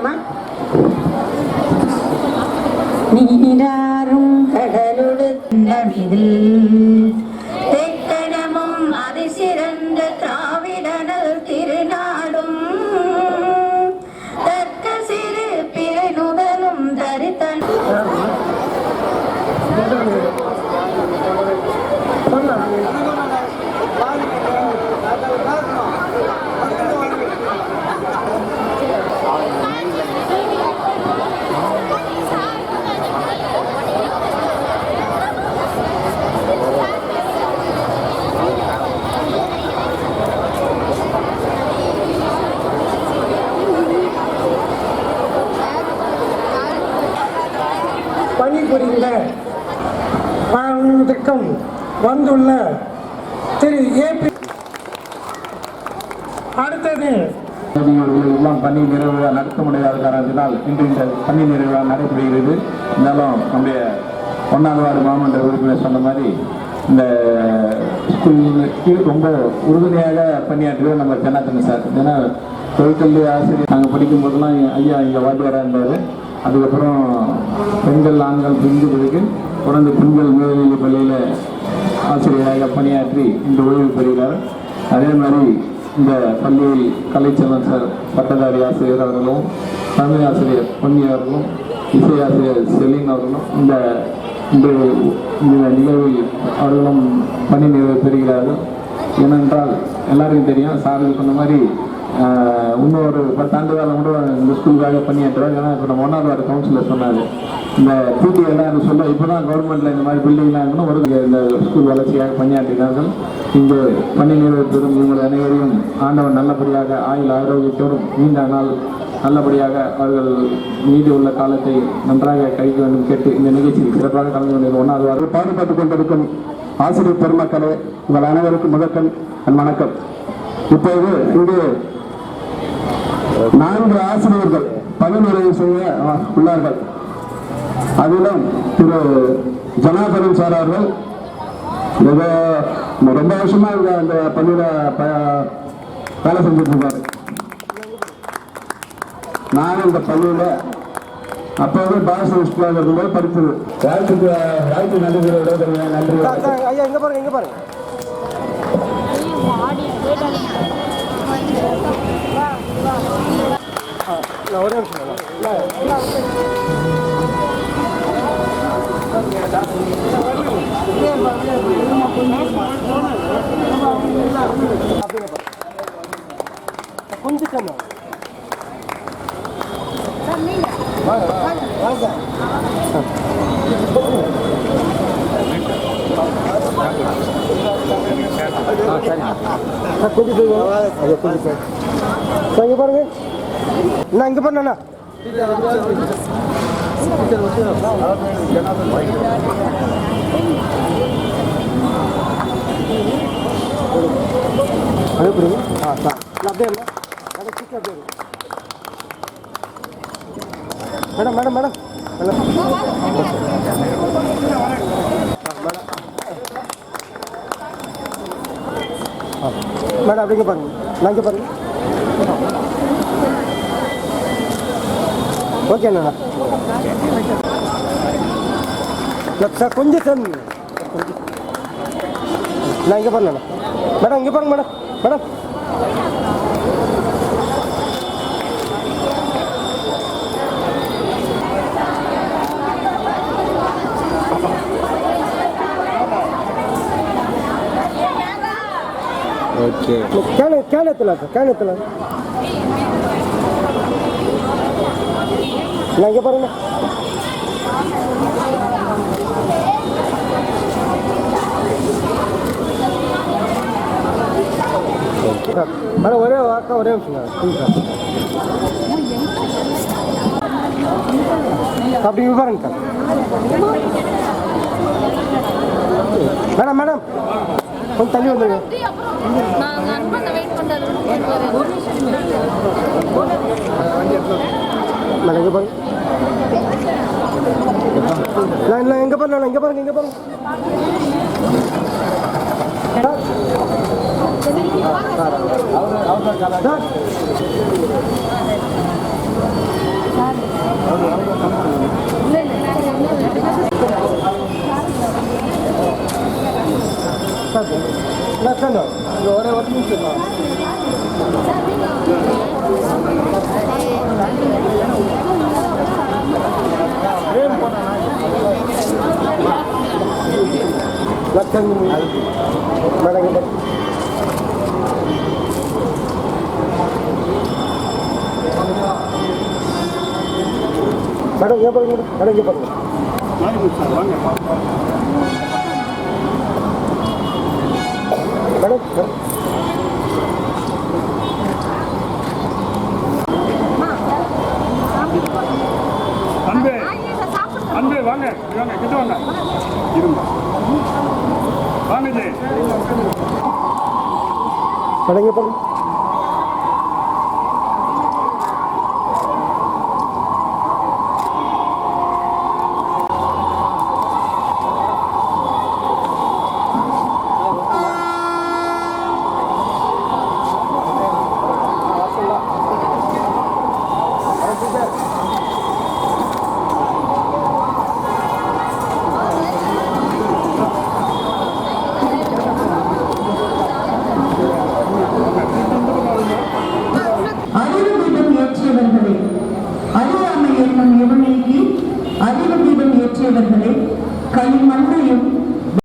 Мама. மாநிலத்திற்கும் வந்துள்ள திரு பி அடுத்தது. எல்லாம் பணி நிறைவு விழா நடத்த முடியாத காரணத்தினால் இன்று இந்த பணி நிறைவு விழா நடைபெறுகிறது. இருந்தாலும் நம்முடைய ஒன்றாவது வார்டு மாமன்ற உறுப்பினர் சொன்ன மாதிரி இந்த ஸ்கூலுக்கு ரொம்ப உறுதுணையாக பணியாற்றுவது நம்ம தென்னாத்தன் சார். ஏன்னா தொழிற்கல்வி ஆசிரியர். நாங்கள் படிக்கும் போதெல்லாம் ஐயா இங்கே வாத்தியாராக இருந்தார். அதுக்கப்புறம் பெண்கள் ஆண்கள் பிரிந்து பிறகு தொடர்ந்து பெண்கள் மேல்நிலை பள்ளியில் ஆசிரியராக பணியாற்றி இன்று ஓய்வு பெறுகிறார். அதே மாதிரி இந்த பள்ளியில் கலைச்செல்வன் சார் பட்டதாரி ஆசிரியர் அவர்களும் தமிழ் ஆசிரியர் பொன்னி அவர்களும் இசை ஆசிரியர் செலின் அவர்களும் இந்த இந்த இந்த நிகழ்வில் அவர்களும் பணி நிறைவு பெறுகிறார்கள். ஏனென்றால் எல்லாருக்கும் தெரியும் சாருக்கு சொன்ன மாதிரி இன்னும் ஒரு பத்தாண்டு காலம் கூட இந்த ஸ்கூலுக்காக பணியாற்றுவார் ஏன்னா இப்போ நம்ம ஒன்றாவது வார கவுன்சிலர் சொன்னார். இந்த பிடி எல்லாம் எனக்கு சொல்ல இப்போ தான் கவர்மெண்ட்டில் இந்த மாதிரி பில்டிங்லாம் இருக்குன்னு ஒரு இந்த ஸ்கூல் வளர்ச்சியாக பணியாற்றினார்கள் இங்கு பணி நிறுவனத்திலும் பெறும் உங்கள் அனைவரையும் ஆண்டவன் நல்லபடியாக ஆயுள் ஆரோக்கியத்தோடும் நீண்ட நாள் நல்லபடியாக அவர்கள் மீதி உள்ள காலத்தை நன்றாக கழிக்க வேண்டும் கேட்டு இந்த நிகழ்ச்சியில் சிறப்பாக கலந்து கொண்டிருந்த ஒன்றாவது வாரம் பாடுபட்டுக் கொண்டிருக்கும் ஆசிரியர் பெருமக்களே உங்கள் அனைவருக்கும் முதற்கண் வணக்கம். இப்போது இங்கு நான்கு ஆசிரியர்கள் பணி நிறைவு செய்ய உள்ளார்கள் அதிலும் திரு ஜனார்தனன் சார் அவர்கள் ஏதோ ரொம்ப வருஷமா இங்க அந்த பள்ளியில ப- வேலை செஞ்சுட்டு இருக்காரு நானும் இந்த பள்ளியில அப்போவே பாரத ஸ்கூலாக இருக்கும்போது படித்தது வாழ்த்துக்கு வாழ்த்து நன்றி. நன்றி. ஐயா இங்க பாருங்க இங்க பாருங்க ஆ, நான் ஒரே நிமிஷம் பாருங்க. இங்க பாருங்க நான் இங்க பண்ணா அனுப்புறீங்க ஆ சார் அப்படியே இல்லை மேடம் அப்படியே madam madam madam. Madam madam அப்படிங்க பாருங்க. நான் இங்கே பாருங்க. ஓகே அண்ணா சார் கொஞ்சம் சார் நான் இங்கே பாருங்க அண்ணா. மேடம் இங்கே பாருங்க மேடம். மேடம். ஓகே கேன கேன் நான் இங்கே பாருங்க. சார் ஒரே வாக்கா ஒரே நிமிஷம் அப்படி இங்கே மேடம் மேடம். கொஞ்சம் தள்ளி வந்துருங்க. நாங்க அன்பண்ண வெயிட் பண்றாரு நான் இல்லை பாருங்க நான் பாருங்க இங்கே பாருங்க சார் லட்சம் ஒரே ஒரு நிமிஷம் லட்சம் மேடம் மேடம் இங்கே பாருங்க மேடம் இங்கே பாருங்க மேடம் மேடம் அன்பு அன்பு வாங்க வாங்க கிட்ட வாங்க. இருங்க. வாங்க ஜெய். பாருங்க அறியாமை என்னும்